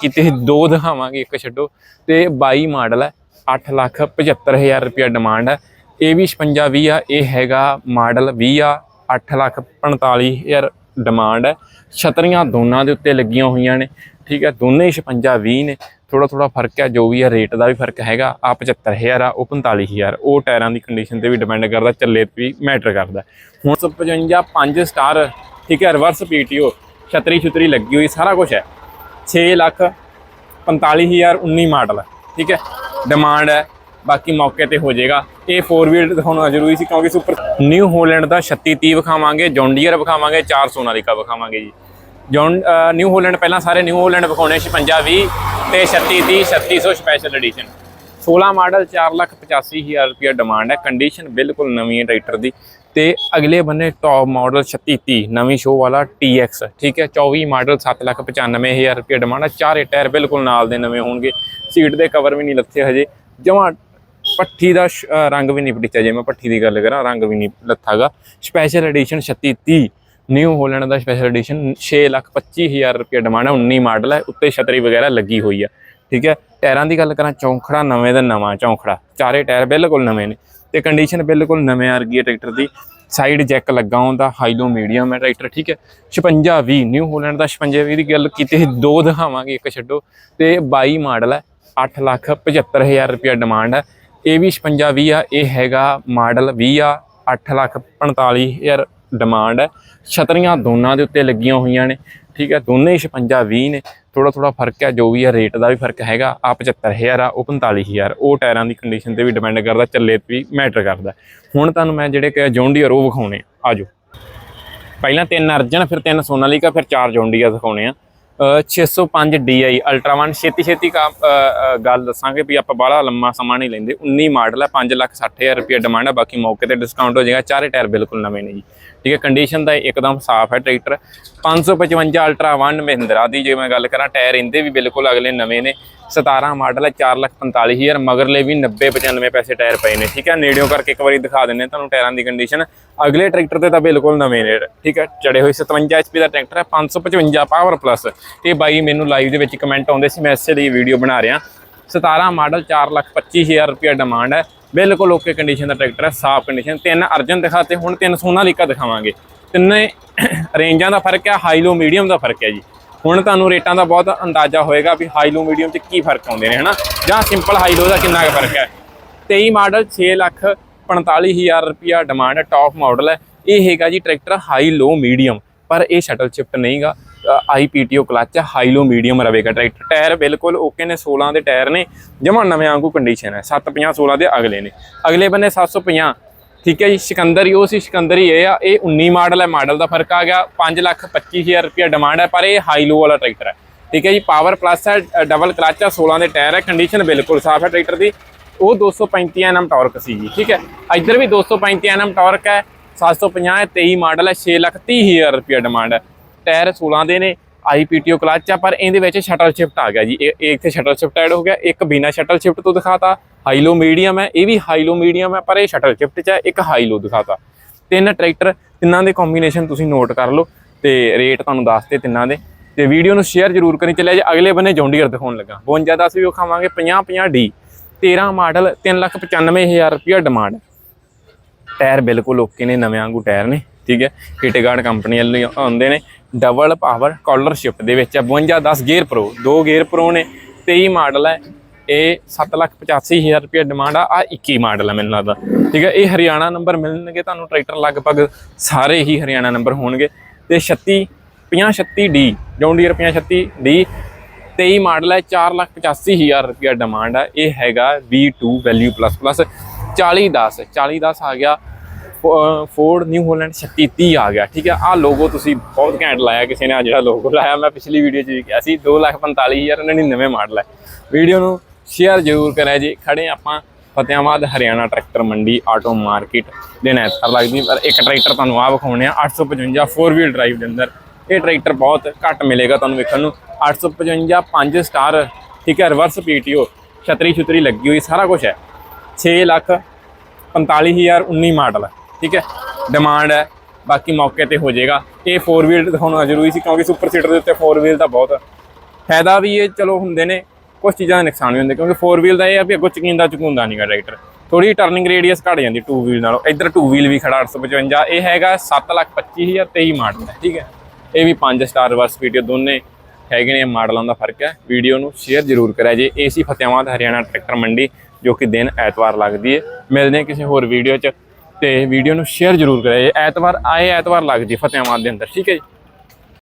ਕਿਤੇ ਦੋ ਦਿਖਾਵਾਂਗੇ, ਇੱਕ ਛੱਡੋ। ਤੇ 22 ਮਾਡਲ ਹੈ 8 ਲੱਖ 75000 ਰੁਪਇਆ ਡਿਮਾਂਡ ਹੈ। ਇਹ ਵੀ 56 20 ਆ, ਇਹ ਹੈਗਾ ਮਾਡਲ 20 ਆ 8 ਲੱਖ 45000 ਡਿਮਾਂਡ ਹੈ। ਛਤਰੀਆਂ ਦੋਨਾਂ ਦੇ ਉੱਤੇ ਲੱਗੀਆਂ ਹੋਈਆਂ ਨੇ, ਠੀਕ ਹੈ, ਦੋਨੇ ਹੀ 56 20 ਨੇ। ਥੋੜਾ ਥੋੜਾ ਫ਼ਰਕ ਹੈ, ਜੋ ਵੀ ਹੈ, ਰੇਟ ਦਾ ਵੀ ਫ਼ਰਕ ਹੈਗਾ। ਆ 75000 ਆ, ਉਹ 45000 ਉਹ ਟਾਇਰਾਂ ਦੀ ਕੰਡੀਸ਼ਨ ਤੇ ਵੀ ਡਿਪੈਂਡ ਕਰਦਾ, ਚੱਲੇ ਤੇ ਵੀ ਮੈਟਰ ਕਰਦਾ। ਹੁਣ 55 5 ਸਟਾਰ ਠੀਕ ਹੈ ਰਿਵਰਸ ਪੀਟੀਓ ਛਤਰੀ ਛੁਤਰੀ ਲੱਗੀ ਹੋਈ, ਸਾਰਾ ਕੁਝ ਹੈ। 6 ਲੱਖ 45000 19 ਮਾਡਲ ਠੀਕ ਹੈ? ਡਿਮਾਂਡ ਹੈ, ਬਾਕੀ ਮੌਕੇ ਤੇ ਹੋ ਜਾਏਗਾ। ਇਹ 4 ਵੀਲ ਦਿਖਾਉਣਾ ਜ਼ਰੂਰੀ ਸੀ ਕਿਉਂਕਿ ਸੁਪਰ ਨਿਊ ਹੋਲੈਂਡ ਦਾ 3630 ਵਿਖਾਵਾਂਗੇ ਜੌਂਡੀਅਰ ਵਿਖਾਵਾਂਗੇ 400 ਨਾਲਿਕਾ ਵਿਖਾਵਾਂਗੇ ਜੀ। ਜੌਨ ਨਿਊ ਹੋਲੈਂਡ ਪਹਿਲਾਂ ਸਾਰੇ ਨਿਊ ਹੋਲੈਂਡ ਵਿਖਾਉਣੇ 5620 ਤੇ 3630 3600 ਸਪੈਸ਼ਲ ਐਡੀਸ਼ਨ 16 ਮਾਡਲ 485000 ਰੁਪਇਆ ਡਿਮਾਂਡ ਹੈ। ਕੰਡੀਸ਼ਨ ਬਿਲਕੁਲ ਨਵੀਂ ਹੈ ਟਰੈਕਟਰ ਦੀ। ਤੇ ਅਗਲੇ ਬੰਨੇ ਟੌਪ ਮਾਡਲ 3630 ਨਵੀਂ ਸ਼ੋ ਵਾਲਾ TX ਠੀਕ ਹੈ। 24 ਮਾਡਲ 795000 ਰੁਪਇਆ ਡਿਮਾਂਡ ਹੈ। ਚਾਰੇ ਟਾਇਰ ਬਿਲਕੁਲ ਨਾਲ ਦੇ ਨਵੇਂ ਹੋਣਗੇ। ਸੀਟ ਦੇ ਕਵਰ ਵੀ ਨਹੀਂ ਲੱਥੇ ਹਜੇ। ਜਮਾਂ ਪੱਠੀ ਦਾ ਸ਼- ਰੰਗ ਵੀ ਨਹੀਂ ਪਟਿਚਾ ਜੇ ਮੈਂ ਪੱਠੀ ਦੀ ਗੱਲ ਕਰਾਂ, ਰੰਗ ਵੀ ਨਹੀਂ ਲੱਥਾਗਾ। ਸਪੈਸ਼ਲ ਐਡੀਸ਼ਨ 3630 ਨਿਊ ਹੋਲੈਂਡ ਦਾ ਸਪੈਸ਼ਲ ਐਡੀਸ਼ਨ 625000 ਰੁਪਏ ਡਿਮਾਂਡ ਹੈ। 19 ਮਾਡਲ ਹੈ। ਉੱਤੇ ਛਤਰੀ ਵਗੈਰਾ ਲੱਗੀ ਹੋਈ ਆ। ਠੀਕ ਹੈ? ਟਾਇਰਾਂ ਦੀ ਗੱਲ ਕਰਾਂ ਚੌਂਖੜਾ ਨਵੇਂ ਦਾ ਨਵਾਂ ਚੌਂਖੜਾ। ਚਾਰੇ ਟਾਇਰ ਬਿਲਕੁਲ ਨਵੇਂ ਨੇ ਤੇ ਕੰਡੀਸ਼ਨ ਬਿਲਕੁਲ ਨਵੇਂ ਵਰਗੀ ਹੈ ਟਰੈਕਟਰ ਦੀ। ਸਾਈਡ ਜੈਕ ਲੱਗਾ ਹੁੰਦਾ ਹਾਈਲੋ ਮੀਡੀਅਮ ਹੈ ਟਰੈਕਟਰ ਠੀਕ ਹੈ? 56 20 ਨਿਊ ਹੋਲੈਂਡ ਦਾ 56 20 ਦੀ ਗੱਲ ਕੀਤੀ ਸੀ, ਦੋ ਦਿਖਾਵਾਂਗੇ ਇੱਕ ਛੱਡੋ। ਤੇ 22 ਮਾਡਲ ਹੈ 8 ਲੱਖ 75000 ਰੁਪਏ ਡਿਮਾਂਡ ਹੈ। ਇਹ ਵੀ 56 20 ਆ ਇਹ ਹੈਗਾ ਮਾਡਲ 20 ਆ 8 ਲੱਖ 45000 ਡਿਮਾਂਡ ਹੈ। ਛਤਰੀਆਂ ਦੋਨਾਂ ਦੇ ਉੱਤੇ ਲੱਗੀਆਂ ਹੋਈਆਂ ਨੇ। ਠੀਕ ਹੈ, ਦੋਨੇ ਹੀ 56 20 ਨੇ ਥੋੜਾ ਥੋੜਾ ਫ਼ਰਕ ਹੈ, ਜੋ ਵੀ ਹੈ, ਰੇਟ ਦਾ ਵੀ ਫ਼ਰਕ ਹੈਗਾ ਆ 75000 ਆ, ਉਹ 45000 ਉਹ ਟਾਇਰਾਂ ਦੀ ਕੰਡੀਸ਼ਨ ਤੇ ਵੀ ਡਿਪੈਂਡ ਕਰਦਾ, ਚੱਲੇ ਵੀ ਮੈਟਰ ਕਰਦਾ। ਹੁਣ ਤੁਹਾਨੂੰ ਮੈਂ ਜਿਹੜੇ ਕਿ ਜੌਂਡੀਅਰ ਉਹ ਵਿਖਾਉਣੇ ਆ। ਆਜੋ ਪਹਿਲਾਂ ਤਿੰਨ ਅਰਜਨ, ਫਿਰ ਤਿੰਨ ਸੋਨਾਲੀਕਾ ਫਿਰ ਚਾਰ ਜੌਂਡੀਆ ਦਿਖਾਉਣੇ ਆ। 605 DI ਅਲਟਰਾ 1 ਛੇਤੀ ਛੇਤੀ ਕਾ ਗੱਲ ਦੱਸਾਂਗੇ ਵੀ ਆਪਾਂ ਬਾਹਲਾ ਲੰਮਾ ਸਮਾਂ ਨਹੀਂ ਲੈਂਦੇ। 19 ਮਾਡਲ ਹੈ 5 ਲੱਖ 60000 ਰੁਪਏ ਡਿਮਾਂਡ ਹੈ ਬਾਕੀ ਮੌਕੇ ਤੇ ਡਿਸਕਾਊਂਟ ਹੋ ਜਾਏਗਾ। ਚਾਰੇ ਟਾਇਰ ਬਿਲਕੁਲ ਨਵੇਂ ਨੇ ਜੀ। ਠੀਕ ਹੈ ਕੰਡੀਸ਼ਨ ਦਾ ਇੱਕਦਮ ਸਾਫ਼ ਹੈ ਟਰੈਕਟਰ 555 ਅਲਟਰਾ 1 ਮਹਿੰਦਰਾ ਦੀ, ਜੇ ਮੈਂ ਗੱਲ ਕਰਾਂ ਟਾਇਰ ਇਹਦੇ ਵੀ ਬਿਲਕੁਲ ਅਗਲੇ ਨਵੇਂ ਨੇ। 17 ਮਾਡਲ ਹੈ 445000 ਮਗਰਲੇ ਵੀ 90 95 ਪੈਸੇ ਟਾਇਰ ਪਏ ਨੇ, ਠੀਕ ਹੈ? ਨੇੜਿਓਂ ਕਰਕੇ ਇੱਕ ਵਾਰੀ ਦਿਖਾ ਦਿੰਨੇ ਤੁਹਾਨੂੰ ਟਾਇਰਾਂ ਦੀ ਕੰਡੀਸ਼ਨ ਅਗਲੇ ਟਰੈਕਟਰ ਤੇ ਤਾਂ ਬਿਲਕੁਲ ਨਵੇਂ ਨੇ, ਠੀਕ ਹੈ? ਚੜੇ ਹੋਏ 57 HP ਦਾ ਟਰੈਕਟਰ ਹੈ 555 ਪਾਵਰ ਪਲੱਸ ਇਹ ਬਾਈ ਮੈਨੂੰ ਲਾਈਵ ਦੇ ਵਿੱਚ ਕਮੈਂਟ ਆਉਂਦੇ ਸੀ, ਮੈਂ ਇਸੇ ਲਈ ਵੀਡੀਓ ਬਣਾ ਰਿਹਾ। 17 ਮਾਡਲ 425000 ਰੁਪਏ ਡਿਮਾਂਡ ਹੈ। ਬਿਲਕੁਲ ਓਕੇ ਕੰਡੀਸ਼ਨ ਦਾ ਟਰੈਕਟਰ ਹੈ, ਸਾਫ਼ ਕੰਡੀਸ਼ਨ ਤਿੰਨ ਅਰਜਨ ਦਿਖਾਤੇ, ਹੁਣ ਤਿੰਨ ਸੋਨਾਲੀਕਾ ਦਿਖਾਵਾਂਗੇ। ਤਿੰਨੇ ਰੇਂਜਾਂ ਦਾ ਫ਼ਰਕ ਹੈ ਹਾਈ ਲੋ ਮੀਡੀਅਮ ਦਾ ਫ਼ਰਕ ਹੈ ਜੀ। ਹੁਣ ਤੁਹਾਨੂੰ ਰੇਟਾਂ ਦਾ ਬਹੁਤ ਅੰਦਾਜ਼ਾ ਹੋਏਗਾ ਵੀ ਹਾਈ ਲੋ ਮੀਡੀਅਮ 'ਚ ਕੀ ਫ਼ਰਕ ਆਉਂਦੇ ਨੇ, ਹਨਾ? ਜਾਂ ਸਿੰਪਲ ਹਾਈ ਲੋ ਦਾ ਕਿੰਨਾ ਕੁ ਫ਼ਰਕ ਹੈ? 23 ਮਾਡਲ 6 ਲੱਖ 45000 ਰੁਪਿਆ ਡਿਮਾਂਡ ਹੈ ਟੌਪ ਮਾਡਲ ਹੈ। ਇਹ ਹੈਗਾ ਜੀ ਟਰੈਕਟਰ ਹਾਈ ਲੋ ਮੀਡੀਅਮ ਪਰ ਇਹ ਸ਼ਟਲ ਸ਼ਿਫਟ ਨਹੀਂਗਾ। ਆਈਪੀਟੀਓ ਕਲਚ ਹੈ ਹਾਈ ਲੋ ਮੀਡੀਅਮ ਰਵੇਗਾ ਟਰੈਕਟਰ ਟਾਇਰ ਬਿਲਕੁਲ ਓਕੇ ਨੇ 16 ਦੇ ਟਾਇਰ ਨੇ। ਜਮਾਂ ਨਵੇਂ ਵਾਂਗੂ ਕੰਡੀਸ਼ਨ ਹੈ। 750 16 ਦੇ ਅਗਲੇ ਨੇ। ਅਗਲੇ ਬੰਨੇ 750 ਠੀਕ ਹੈ ਜੀ, ਸਿਕੰਦਰ ਹੀ ਉਹ ਸੀ, ਸਿਕੰਦਰ ਹੀ ਇਹ ਆ। ਇਹ 19 ਮਾਡਲ ਹੈ, ਮਾਡਲ ਦਾ ਫ਼ਰਕ ਆ ਗਿਆ। 5 ਲੱਖ 25000 ਰੁਪਏ ਡਿਮਾਂਡ ਹੈ, ਪਰ ਇਹ ਹਾਈ ਲੋ ਵਾਲਾ ਟਰੈਕਟਰ ਹੈ। ਠੀਕ ਹੈ ਜੀ ਪਾਵਰ ਪਲੱਸ ਹੈ ਡਬਲ ਕਲਚ ਹੈ 16 ਦੇ ਟਾਇਰ ਹੈ ਕੰਡੀਸ਼ਨ ਬਿਲਕੁਲ ਸਾਫ਼ ਹੈ ਟਰੈਕਟਰ ਦੀ। ਉਹ 235 ਐਨਐਮ ਟਾਰਕ ਸੀ ਜੀ, ਠੀਕ ਹੈ। ਇੱਧਰ ਵੀ 235 ਐਨਐਮ ਟਾਰਕ ਹੈ 750 ਹੈ 23 ਮਾਡਲ ਹੈ 6 ਲੱਖ 30000 ਰੁਪਏ ਡਿਮਾਂਡ ਹੈ। ਟਾਇਰ 16 ਦੇ ਨੇ ਆਈਪੀਟੀਓ ਕਲਚ ਆ, ਪਰ ਇਹਦੇ ਵਿੱਚ ਸ਼ਟਲ ਸ਼ਿਫਟ ਆ ਗਿਆ ਜੀ। ਇਹ ਇੱਥੇ ਸ਼ਟਲ ਸ਼ਿਫਟ ਐਡ ਹੋ ਗਿਆ। ਇੱਕ ਬਿਨਾ ਸ਼ਟਲ ਸ਼ਿਫਟ ਤੋਂ ਦਿਖਾਤਾ। ਹਾਈ ਲੋ ਮੀਡੀਅਮ ਹੈ, ਇਹ ਵੀ ਹਾਈ ਲੋ ਮੀਡੀਅਮ ਹੈ, ਪਰ ਇਹ ਸ਼ਟਲ ਸ਼ਿਫਟ ਚ ਹੈ, ਇੱਕ ਹਾਈ ਲੋ ਦਿਖਾਤਾ। ਤਿੰਨ ਟਰੈਕਟਰ ਤਿੰਨਾਂ ਦੇ ਕੰਬੀਨੇਸ਼ਨ ਤੁਸੀਂ ਨੋਟ ਕਰ ਲਓ ਤੇ ਰੇਟ ਤੁਹਾਨੂੰ ਦੱਸਤੇ ਤਿੰਨਾਂ ਦੇ। ਤੇ ਵੀਡੀਓ ਨੂੰ ਸ਼ੇਅਰ ਜ਼ਰੂਰ ਕਰੀ ਚੱਲਿਆ ਜੇ। ਅਗਲੇ ਬੰਨੇ ਜੌਂਡੀਅਰ ਦਿਖਾਉਣ ਲੱਗਾ। 52 10 ਵੀ ਵਿਖਾਵਾਂਗੇ 50 50 ਡੀ 13 ਮਾਡਲ 395000 ਰੁਪਿਆ ਡਿਮਾਂਡ ਟਾਇਰ ਬਿਲਕੁਲ ਓਕੇ ਨੇ, ਨਵੇਂ ਵਾਂਗੂ ਟਾਇਰ ਨੇ। ਠੀਕ ਹੈ ਹਿਟਗਾਰਡ ਕੰਪਨੀ ਵਾਲੇ ਆਉਂਦੇ ਨੇ ਡਬਲ ਪਾਵਰ ਕਾਲਰ ਸ਼ਿਫਟ ਦੇ ਵਿੱਚ ਹੈ 52 10 ਗੇਅਰ ਪ੍ਰੋ ਦੋ ਗੇਅਰ ਪ੍ਰੋ ਨੇ 23 ਮਾਡਲ ਹੈ, ਇਹ 785000 ਰੁਪਏ ਡਿਮਾਂਡ ਆ ਆ 21 ਮਾਡਲ ਹੈ ਮੈਨੂੰ ਲੱਗਦਾ। ਠੀਕ ਹੈ, ਇਹ ਹਰਿਆਣਾ ਨੰਬਰ ਮਿਲਣਗੇ ਤੁਹਾਨੂੰ, ਟਰੈਕਟਰ ਲਗਭਗ ਸਾਰੇ ਹੀ ਹਰਿਆਣਾ ਨੰਬਰ ਹੋਣਗੇ। ਤੇ 36 50 36 ਡੀ ਜੌਂਡੀਅਰ 50 36 ਡੀ 23 ਮਾਡਲ ਹੈ 485000 ਰੁਪਏ ਡਿਮਾਂਡ ਆ, ਇਹ ਹੈਗਾ V2 ਵੈਲਿਊ ਪਲੱਸ ਪਲੱਸ 4010 4010 ਆ ਗਿਆ ਫੋਰਡ ਨਿਊ ਹੋਲੈਂਡ 3630 ਆ ਗਿਆ, ਠੀਕ ਹੈ? ਆ ਲੋਗੋ ਤੁਸੀਂ ਬਹੁਤ ਘੈਂਟ ਲਾਇਆ, ਕਿਸੇ ਨੇ ਆ ਜਿਹੜਾ ਲੋਗੋ ਲਾਇਆ, ਮੈਂ ਪਿਛਲੀ ਵੀਡੀਓ 'ਚ ਵੀ ਕਿਹਾ ਸੀ 245099 ਮਾਡਲ ਹੈ ਵੀਡੀਓ ਨੂੰ ਸ਼ੇਅਰ ਜ਼ਰੂਰ ਕਰਿਆ ਜੀ। ਖੜੇ ਆਪਾਂ ਫਤਿਆਬਾਦ, ਹਰਿਆਣਾ ਟਰੈਕਟਰ ਮੰਡੀ ਆਟੋ ਮਾਰਕੀਟ ਦੇ ਨੈਤਰ ਲੱਗਦੀ ਪਰ ਇੱਕ ਟਰੈਕਟਰ ਤੁਹਾਨੂੰ ਆ ਵਿਖਾਉਣੇ ਆ 855 4 ਵੀਲ ਡਰਾਈਵ ਦੇ ਅੰਦਰ। ਇਹ ਟਰੈਕਟਰ ਬਹੁਤ ਘੱਟ ਮਿਲੇਗਾ ਤੁਹਾਨੂੰ ਵੇਖਣ ਨੂੰ। 855 5 ਸਟਾਰ ਠੀਕ ਹੈ ਰਿਵਰਸ ਪੀਟੀਓ ਛਤਰੀ ਛੁਤਰੀ ਲੱਗੀ ਹੋਈ, ਸਾਰਾ ਕੁਝ ਹੈ। 6 ਲੱਖ 45000 19 ਮਾਡਲ ਹੈ ਠੀਕ ਹੈ? ਡਿਮਾਂਡ ਹੈ, ਬਾਕੀ ਮੌਕੇ ਤੇ ਹੋ ਜਾਏਗਾ। ਇਹ 4 ਵੀਲ ਦਿਖਾਉਣਾ ਜ਼ਰੂਰੀ ਸੀ ਕਿਉਂਕਿ ਸੁਪਰ ਸੀਟਰ ਦੇ ਉੱਤੇ 4 ਵੀਲ ਦਾ ਬਹੁਤ ਫਾਇਦਾ ਵੀ ਇਹ ਚਲੋ ਹੁੰਦੇ ਨੇ ਕੁਝ ਚੀਜ਼ਾਂ ਦੇ ਨੁਕਸਾਨ ਵੀ ਹੁੰਦੇ ਕਿਉਂਕਿ 4 ਵੀਲ ਦਾ ਇਹ ਆ ਵੀ ਅੱਗੋਂ ਚਕਿੰਦਾ, ਚੁਕੁੰਦਾ ਨਹੀਂਗਾ ਟਰੈਕਟਰ ਥੋੜੀ ਟਰਨਿੰਗ ਰੇਡੀਅਸ ਘਟ ਜਾਂਦੀ 2 ਵੀਲ ਨਾਲੋਂ। ਇੱਧਰ 2 ਵੀਲ ਵੀ ਖੜਾ 855 ਇਹ ਹੈਗਾ 725023 ਮਾਡਲ ਹੈ, ਠੀਕ ਹੈ? ਇਹ ਵੀ 5 ਸਟਾਰ ਰਿਵਰਸ ਵੀਡੀਓ ਦੋਨੇ ਹੈਗੇ ਨੇ, ਮਾਡਲਾਂ ਦਾ ਫ਼ਰਕ ਹੈ। ਵੀਡੀਓ ਨੂੰ ਸ਼ੇਅਰ ਜ਼ਰੂਰ ਕਰਿਆ ਜੇ। ਏਸੀ ਫਤਿਆਵਾਦ ਹਰਿਆਣਾ ਟਰੈਕਟਰ ਮੰਡੀ, ਜੋ ਕਿ ਦਿਨ ਐਤਵਾਰ ਲੱਗਦੀ ਹੈ। ਮਿਲਦੇ ਹਾਂ ਕਿਸੇ ਹੋਰ ਵੀਡੀਓ 'ਚ। ਤੇ ਵੀਡੀਓ ਨੂੰ ਸ਼ੇਅਰ ਜ਼ਰੂਰ ਕਰਿਆ ਜੇ ਐਤਵਾਰ ਆਏ ਐਤਵਾਰ ਲੱਗ ਜੀ ਫਤਿਆਵਾਦ ਦੇ ਅੰਦਰ, ਠੀਕ ਹੈ ਜੀ?